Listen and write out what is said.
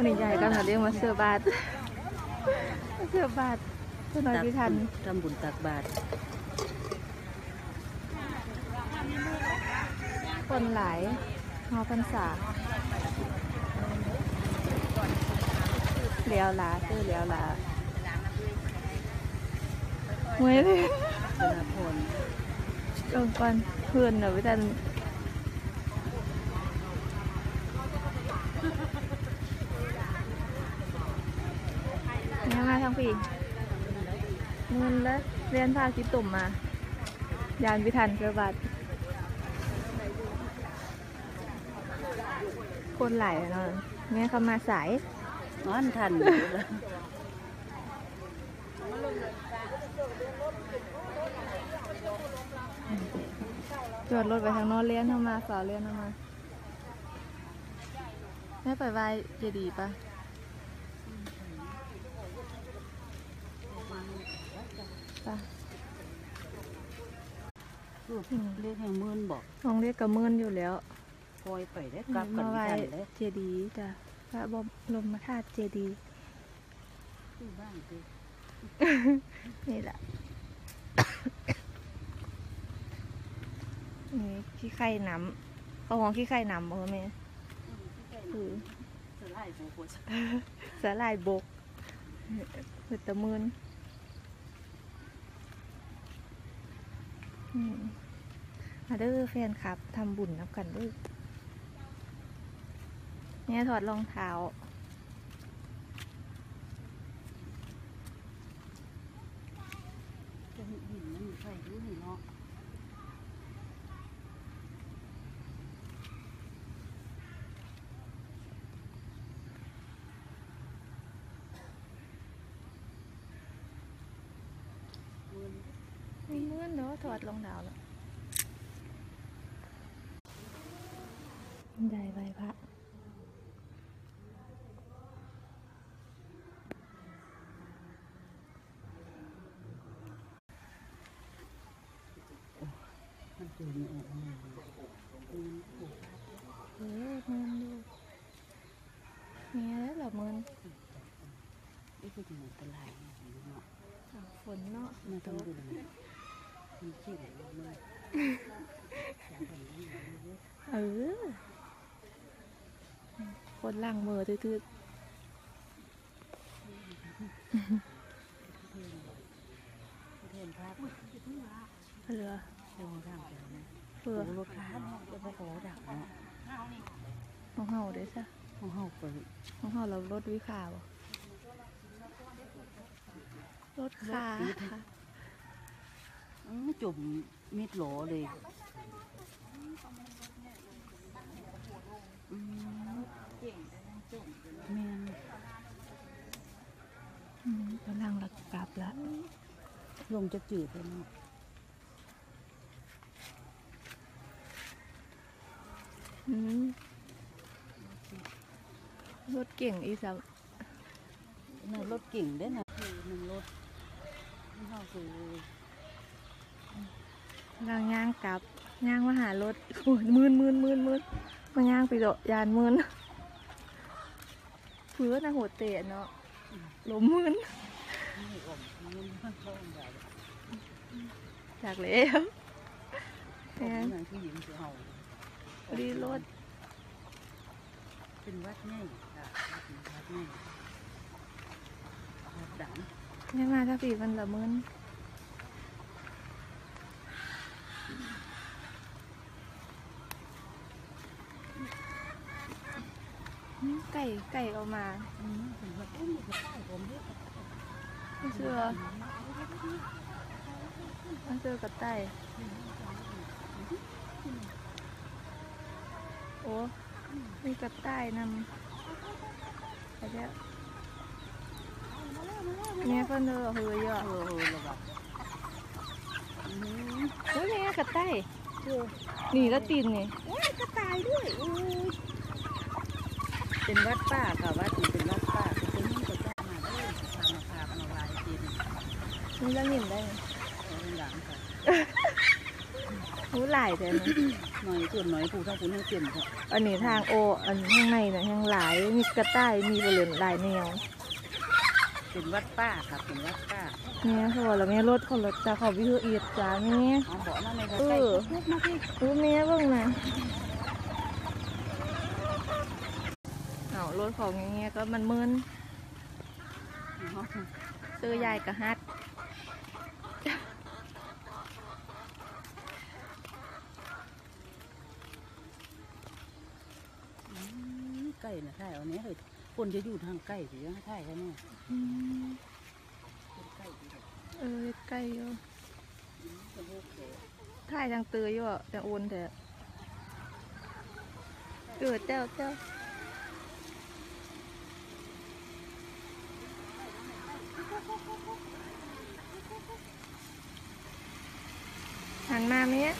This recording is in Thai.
กันมาเรียกมาเสือบาทมาเสือบาทเพื่อน้อยพี่ทันทำบุญตักบาตรคนหลายหอพรรษาเลี้ยวหลาซื้อเลี้ยวหลาเว้ยสนาพรลงก่อนเพื่อนเดี๋ยวพี่ทัน นี่ยมาทางพี่มืนแล้วเรียนพาคิดตุ่มมา ยานพิทันเกือบาทคนไหลายเนาะแม่เขามาสายนอนทันอยู่แล้วจอดรถไปทางโน้นเลี้ยนเข้ามาสาวเลี้ยนเข้ามาแม่ไปไหว้เจดีย์ปะ ปะลูกเรียกแห่งมื่นบอกน้องเรียกกระมื่นอยู่แล้วคอยไปได้กลับกันมาไหว้ทันเลยเจดีย์จ้ะพระบรมธาตุเจดีย์ที่บ้านคือนี่แหละ นี่ขี้ไข่น้ำเขาหองขี้ไข่น้ำเออแม่คือ สลายโบโคชสาลายบกเปิดตะมืน มาเด้อแฟนครับทำบุญนับกันด้วยเนี่ยถอดรองเท้า จะหินมันใส่รู้นี่เนาะ ไม่เมื่อ นเนาะถอดรองเท้าแล้วได้ใบพระมันตัวนี้ออกมาเออเมื่อนดูเนี่ยแล้วเหรอเมื่อนไอ้คือจังหวัดตลาดเนาะอะฝนเนาะมาทำบุญมันขี้ไหล เออคนล่างมือทืดเทียนภาพๆเรือเจ้างเรือรถค้าเนาะจะมาขอดักเนาะของเฮาเด้ซะของเฮาไปของเฮาเรารถวิขาวรถขาค่ะ จุ่มมิดโหลเลยอืมแม่นอืมกำลังหลักกลับละลงจะจืดเลยเนาะอืมรถเก่งอีสัมน่ะรถเก่งเด้อนะคือหนึ่งรถนี่เฮาคือ กำลังย่างกลับย่างมาหารถโอ้ยมืนมืนมืนมืนมาย่างไปโดดยานมืนเพื่อนะโหดเตะเนาะลมมืนนี่อมมันมันเข้าอันใดจากแล้วผมอย่างที่หญิงคือเฮาพอดีรถเป็นวัดใหญ่ค่ะวัดใหญ่วัดดังไม่มาถ้าปีมันละมืนอืมไก่ไก่ออกมเด้อไม่เชื่อมันเจอกับไต่โอ้มีกับไต่นำไปแล้วเนี่ยเพิ่นเด้อเฮือเยอะเออเออระบาดอืมโอ้ยนี่กับไต่เออนี่แล้วตีนนี่กระต่ายด้วยโอ้ย เป็นวัดป้าค่ะวัดนี้เป็นวัดป้าเป็นนี่ก็จะมาได้ทำมาพามาลายกินนี่แล้วนิ่มได้นี่เอาเป็นหลังค่ะหูหลหลายแต่นะหน่อยส่วนหน่อยผู้ทั้งผู้ทั้งเต็มค่ะอันนี้ทางโอ อันข้างในน่ะยังหลายมีกระต่ายมีบริเวณหลายแนวเป็นวัดป้าค่ะเป็นวัดป้าเนี่ยเขาบอกแล้วแม่รถเขารถจะเขาวิวอีดจ้าแม่เอาเบาะมาในใกเอล้อๆพวกมาพี่รู้แม่เบ้างนะเอา รถของอย่างเงี้ยก็มันมึนซื้อยายกะฮัดอืมใกล้นะใช่เอาเนี้ยเลยคนจะอยู่ทางใกล้สิยังใช่เขาเนี่ยอืมคนใกล้สิครับเออใกล้อยู่คนโอเคถ่ายทางเตยอยู่อะแต่โอนแต่เออเจ้าเจ้า หันมาไหมเนี่ย